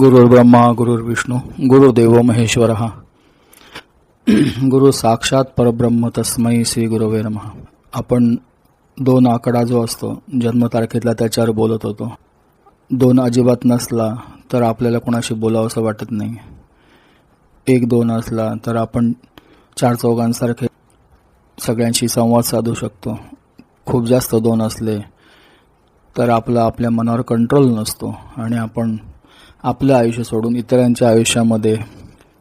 गुरुर्ब्रह्मा गुरुर्विष्णू गुरुदेव महेश्वर। गुरु साक्षात परब्रह्म तस्मै श्री गुरुवे नमः। आपण दोन आकडा जो असतो जन्मतारखेतला त्याच्यावर बोलत होतो. दोन अजिबात नसला तर आपल्याला कोणाशी बोलावं असं वाटत नाही. एक दोन असला तर आपण चार चौघांसारखे सगळ्यांशी संवाद साधू शकतो. खूप जास्त दोन असले तर आपला आपल्या मनावर कंट्रोल नसतो आणि आपण आपलं आयुष्य सोडून इतरांच्या आयुष्यामध्ये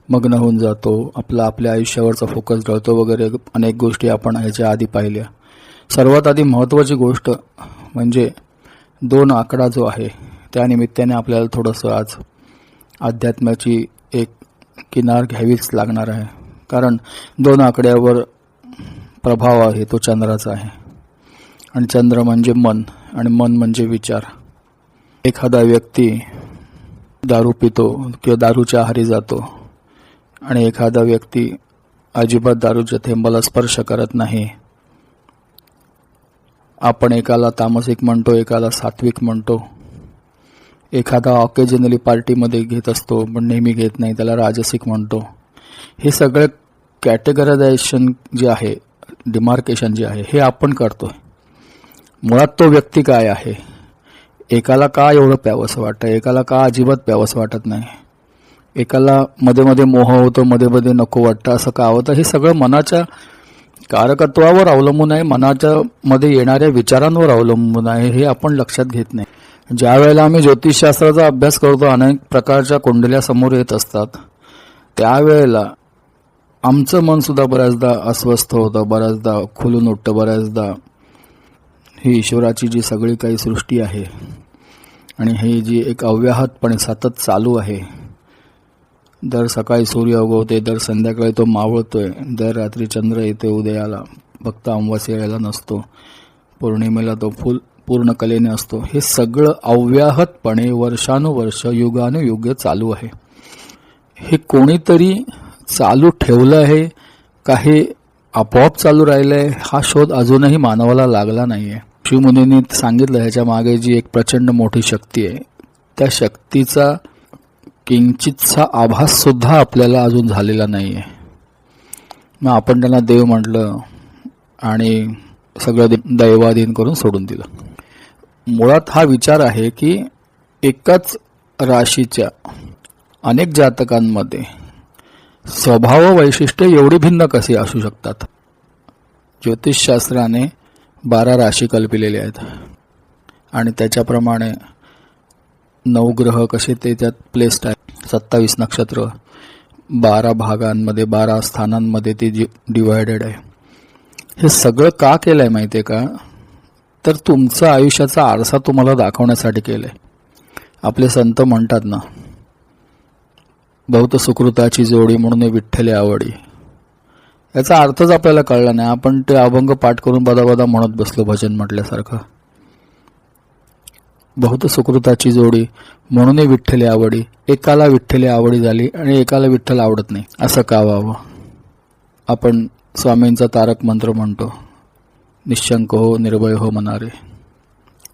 मग्न होऊन जातो. आपला आपल्या आयुष्यावरचा फोकस ढळतो वगैरे अनेक गोष्टी आपण ह्याच्या आधी पाहिल्या. सर्वात आधी महत्त्वाची गोष्ट म्हणजे दोन आकडा जो आहे त्यानिमित्ताने आपल्याला थोडंसं आज अध्यात्माची एक किनार घ्यावीच लागणार आहे. कारण दोन आकड्यावर प्रभाव आहे तो चंद्राचा आहे. आणि चंद्र म्हणजे मन आणि मन म्हणजे विचार. एखादा व्यक्ती दारू पितो किंवा दारूच्या आहारी जातो. आणि एखादा व्यक्ती अजिबात दारूच्या थेंबाला स्पर्श करत नाही. आपण एकाला तामसिक म्हणतो एकाला सात्विक म्हणतो. एखादा ऑकेजनली पार्टीमध्ये घेत असतो पण नेहमी घेत नाही त्याला राजसिक म्हणतो. हे सगळं कॅटेगरायझेशन जे आहे डिमार्केशन जे आहे हे आपण करतो मुळात तो व्यक्ती काय आहे? एकाला का एवढं प्यावंसं वाटतं? एकाला का अजिबात प्यावंसं वाटत नाही? एकाला मध्ये मध्ये मोह होतो मध्ये मध्ये नको वाटतं असं का होतं? हे सगळं मनाच्या कारकत्वावर अवलंबून आहे. मनाच्या मध्ये येणाऱ्या विचारांवर अवलंबून आहे. हे आपण लक्षात घेत नाही. ज्या वेळेला आम्ही ज्योतिषशास्त्राचा अभ्यास करतो अनेक प्रकारच्या कुंडल्या समोर येत असतात. त्यावेळेला आमचं मनसुद्धा बऱ्याचदा अस्वस्थ होतं बऱ्याचदा खुलून उठतं बऱ्याचदा ही ईश्वराची जी सगळी काही सृष्टी आहे आणि ही जी एक अव्याहतपणे सतत चालू आहे दर सकाळी सूर्य उगवते दर संध्याकाळी तो मावळतोय दर रात्री चंद्र येते उदयाला फक्त अमावास्याला नसतो पौर्णिमेला तो फुल पूर्ण कलेने असतो. हे सगळं अव्याहतपणे वर्षानुवर्ष युगानुयुग चालू आहे. हे कोणीतरी चालू ठेवलं आहे का हे आपोआप चालू राहिलं आहे हा शोध अजूनही मानवाला लागला नाही आहे शिवमुनींनी सांगितलं ह्याच्या मागे जी एक प्रचंड मोठी शक्ती आहे त्या शक्तीचा किंचितचा आभास सुद्धा आपल्याला अजून झालेला नाही आहे मग आपण त्यांना देव म्हटलं आणि सगळं दे- दैवाधीन करून सोडून दिलं. मुळात हा विचार आहे की एकाच राशीच्या अनेक जातकांमध्ये स्वभाव वैशिष्ट्य एवढी भिन्न कशी असू शकतात? ज्योतिषशास्त्राने बारा राशी कल्पिलेल्या आहेत. आणि त्याच्याप्रमाणे नवग्रह कसे ते त्यात प्लेस्ड आहेत. सत्तावीस नक्षत्र बारा भागांमध्ये बारा स्थानांमध्ये ते जी डिवायडेड आहे. हे सगळं का केलं आहे माहिती आहे का? तर तुमचं आयुष्याचा आरसा तुम्हाला दाखवण्यासाठी केलं आहे आपले संत म्हणतात ना बहुत सुकृताची जोडी म्हणून विठ्ठले आवडी याचा अर्थच आपल्याला कळला नाही. आपण ते अभंग पाठ करून बदा बदा म्हणत बसलो भजन म्हटल्यासारखं. बहुत सुकृताची जोडी म्हणूनही विठ्ठले आवडी. एकाला विठ्ठले आवडी झाली आणि एकाला विठ्ठल आवडत नाही. असं का व्हावं? आपण स्वामींचा तारक मंत्र म्हणतो. निशंक हो निर्भय हो मनारे.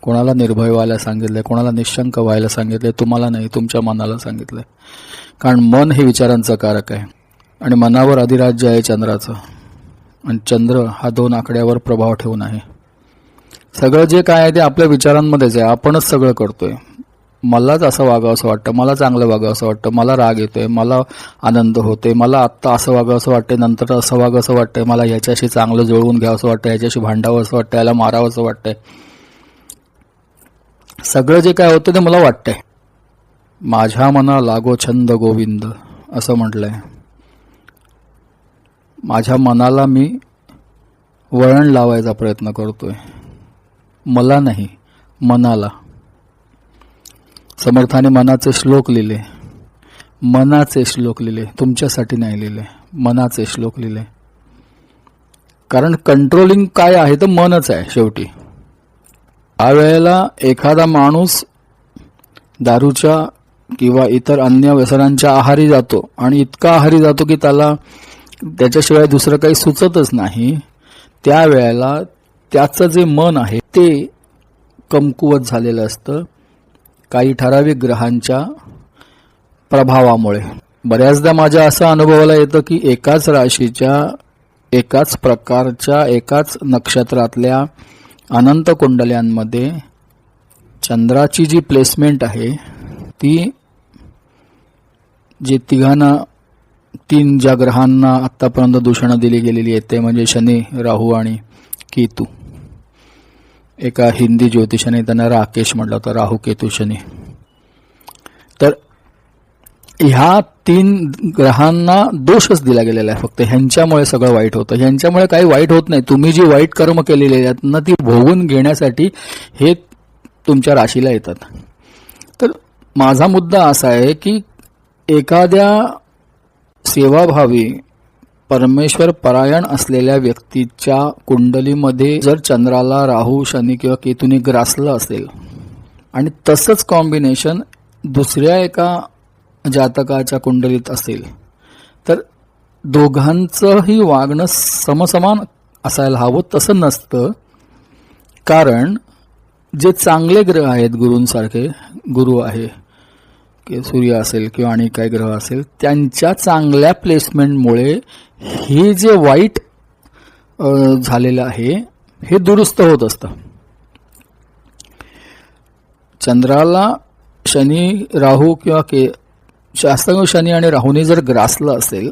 कोणाला निर्भय व्हायला सांगितलंय कोणाला निशंक व्हायला सांगितलंय तुम्हाला नाही तुमच्या मनाला सांगितलंय. कारण मन हे विचारांचं कारक आहे. आणि मनावर अधिराज्य आहे चंद्राचं. आणि चंद्र हा दोन आकड्यावर प्रभाव ठेवून आहे. सगळं जे काय आहे ते आपल्या विचारांमध्येच आहे. आपणच सगळं करतोय. मलाच असं वागावं असं वाटतं. मला चांगलं वागावं असं वाटतं. मला राग येतोय. मला आनंद होते मला आत्ता असं वागावं असं वाटतंय. नंतर असं वागावं असं वाटतंय. मला ह्याच्याशी चांगलं जुळवून घ्यावं असं वाटतं ह्याच्याशी भांडावं असं वाटतं याला मारावं असं वाटतंय. सगळं जे काय होतं ते मला वाटतंय. माझ्या मना लागो छंद गोविंद असं म्हटलंय. माझ्या मनाला मी वळण लावायचा प्रयत्न करतोय. मला नाही मनाला. समर्थाने मनाचे श्लोक लिहिले. मनाचे श्लोक लिहिले. तुमच्यासाठी नाही लिहिले. मनाचे श्लोक लिहिले. कारण कंट्रोलिंग काय आहे तर मनच आहे शेवटी. वेळेला एखादा माणूस दारूच्या किंवा इतर अन्य व्यसनांच्या आहारी जातो आणि इतका आहारी जातो की त्याला त्याच्याशिवाय दुसरं काही सुचतच नाही. त्यावेळेला त्याचं जे मन आहे ते कमकुवत झालेलं असतं काही ठराविक ग्रहांच्या प्रभावामुळे. बऱ्याचदा माझ्या असं अनुभवाला येतं की एकाच राशीच्या एकाच प्रकारच्या एकाच नक्षत्रातल्या अनंत कुंडल्यांमध्ये चंद्राची जी प्लेसमेंट आहे ती जे तिघांना तीन ज्या ग्रहांना आत्तापर्यंत दूषणं दिली गेलेली आहेत. ते म्हणजे शनी राहू आणि केतू. एका हिंदी ज्योतिषाने त्यांना राकेश म्हटलं होतं राहू केतू शनी. तर ह्या तीन ग्रहांना दोषच दिला गेलेला आहे फक्त. ह्यांच्यामुळे सगळं वाईट होतं. ह्यांच्यामुळे काही वाईट होत नाही. तुम्ही जी वाईट कर्म केलेली आहेत ना ती भोगून घेण्यासाठी हे तुमच्या राशीला येतात. तर माझा मुद्दा असा आहे की एखाद्या सेवाभावी. परमेश्वर परायण असलेल्या व्यक्तीच्या कुंडलीमध्ये जर चंद्राला राहू शनी किंवा केतूने ग्रासलं असेल आणि तसंच कॉम्बिनेशन दुसऱ्या एका जातकाच्या कुंडलीत असेल तर दोघांचंही वागणं समसमान असायला हवं तसं नसतं. कारण जे चांगले ग्रह आहेत गुरूंसारखे गुरु आहे की सूर्य असेल किंवा आणि काय ग्रह असेल त्यांच्या चांगल्या प्लेसमेंटमुळे हे जे वाईट झालेलं आहे हे दुरुस्त होत असतं. चंद्राला शनी राहू किंवा के जास्त शनी आणि राहूने जर ग्रासलं असेल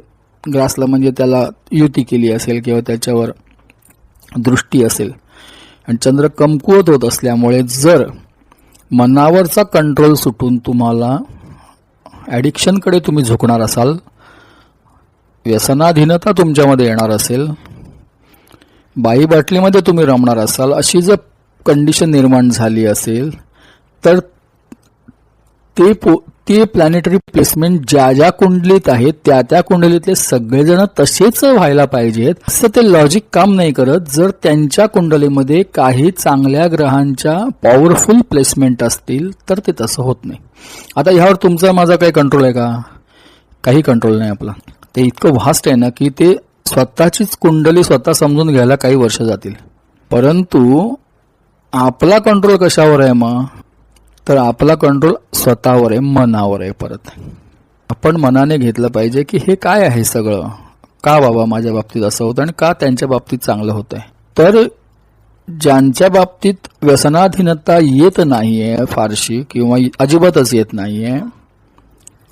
ग्रासलं म्हणजे त्याला युती केली असेल किंवा त्याच्यावर दृष्टी असेल आणि चंद्र कमकुवत होत असल्यामुळे जर मनावरचा कंट्रोल सुटून तुम्हाला ॲडिक्शनकडे तुम्ही झुकणार असाल व्यसनाधीनता तुमच्यामध्ये येणार असेल बाई बाटलीमध्ये तुम्ही रमणार असाल अशी जर कंडिशन निर्माण झाली असेल तर ते पो ते प्लॅनेटरी प्लेसमेंट ज्या ज्या कुंडलीत आहेत त्या त्या कुंडलीतले सगळेजण तसेच व्हायला पाहिजेत. असं ते लॉजिक काम नाही करत. जर त्यांच्या कुंडलीमध्ये काही चांगल्या ग्रहांच्या पॉवरफुल प्लेसमेंट असतील तर ते तसं होत नाही. आता ह्यावर तुमचा माझा काही कंट्रोल आहे का? काही कंट्रोल नाही आपला. ते इतकं व्हास्ट आहे ना की ते स्वतःचीच कुंडली स्वतः समजून घ्यायला काही वर्ष जातील. परंतु आपला कंट्रोल कशावर आहे मग? तर आपला कंट्रोल स्वतःवर आहे मनावर आहे परत. आपण मनाने घेतलं पाहिजे की हे काय आहे सगळं? का बाबा माझ्या बाबतीत असं होतं आणि का त्यांच्या बाबतीत चांगलं होत आहे तर ज्यांच्या बाबतीत व्यसनाधीनता येत नाहीये फारशी किंवा अजिबातच येत नाहीये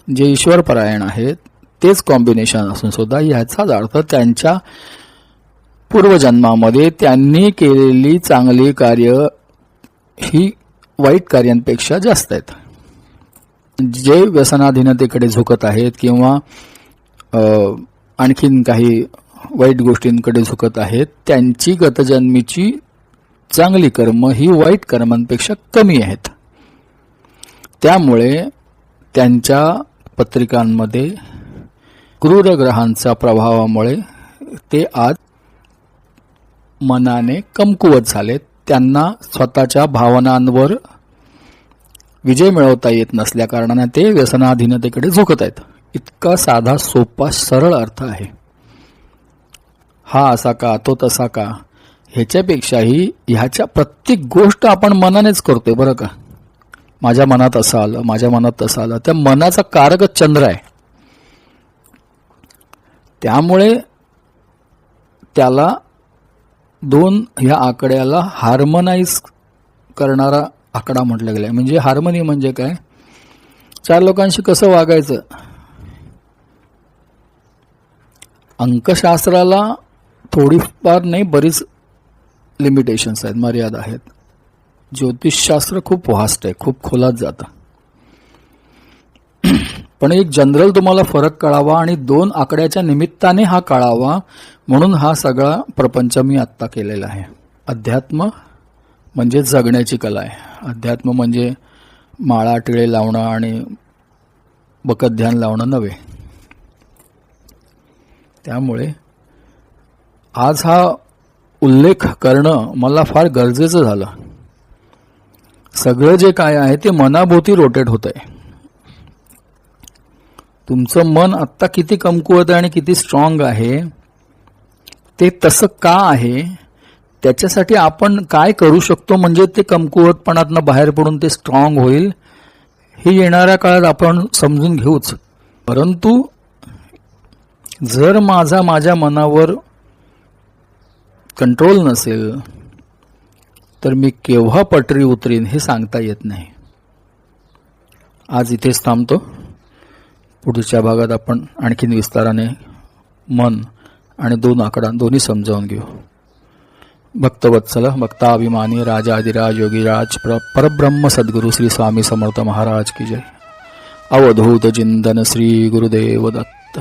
जे ईश्वरपरायण आहेत तेच कॉम्बिनेशन असून सुद्धा ह्याचाच अर्थ त्यांच्या पूर्वजन्मामध्ये त्यांनी केलेली चांगली कार्य ही वाईट कार्यांपेक्षा जास्त आहेत. जे व्यसनाधीनतेकडे झुकत आहेत किंवा आणखीन काही वाईट गोष्टींकडे झुकत आहेत त्यांची गतजन्मीची चांगली कर्म ही वाईट कर्मांपेक्षा कमी आहेत. त्यामुळे त्यांच्या पत्रिकांमध्ये क्रूर ग्रहांचा प्रभावामुळे ते आज मनाने कमकुवत झालेत. त्यांना स्वतःच्या भावनांवर विजय मिळवता येत नसल्या कारणाने ते व्यसनाधीनतेकडे झुकत आहेत. इतका साधा सोपा सरळ अर्थ आहे. हा असा का तो तसा का ह्याच्यापेक्षाही ह्याच्या प्रत्येक गोष्ट आपण मनानेच करतोय बरं का? माझ्या मनात असं आलं माझ्या मनात तसं आलं त्या मनाचा कारकच चंद्र आहे. त्यामुळे त्याला दोन ह्या आकड्याला हार्मनाइज करणारा आकडा म्हटलं गेलाय. म्हणजे हार्मनी म्हणजे काय? चार लोकांशी कसं वागायचं? अंकशास्त्राला थोडीफार नाही बरीच लिमिटेशन्स आहेत मर्यादा आहेत. ज्योतिषशास्त्र खूप व्हास्ट आहे खूप खोलात जातं. पण एक जनरल तुम्हाला फरक कळावा आणि दोन आकड्याच्या निमित्ताने हा कळावा म्हणून हा सगळा प्रपंच मी आत्ता केलेला आहे. अध्यात्म म्हणजे जगण्याची कला आहे. अध्यात्म म्हणजे माळा टिळे लावणं आणि बकत ध्यान लावणं नव्हे. त्यामुळे आज हा उल्लेख करणं मला फार गरजेचं झालं. सगळं जे काय आहे ते मनाभोवती रोटेट होत आहे तुमचं मन आत्ता किती कमकुवत आहे आणि किती स्ट्रॉंग आहे ते तसं का आहे त्याच्यासाठी आपण काय करू शकतो म्हणजे ते कमकुवतपणातनं बाहेर पडून ते स्ट्रॉंग होईल हे येणाऱ्या काळात आपण समजून घेऊच. परंतु जर माझा माझ्या मनावर कंट्रोल नसेल तर मी केव्हा पटरी उतरीन हे सांगता येत नाही. आज इथेच थांबतो. पुढच्या भागात आपण आणखीन विस्ताराने मन आणि दोन आकडा दोन्ही समजावून घेऊ. भक्तवत्सल भक्ताभिमानी राजा आदिराज योगीराज प्र परब्रह्म सद्गुरु श्री स्वामी समर्थ महाराज की जय. अवधूत चिंतन श्री गुरुदेव दत्त.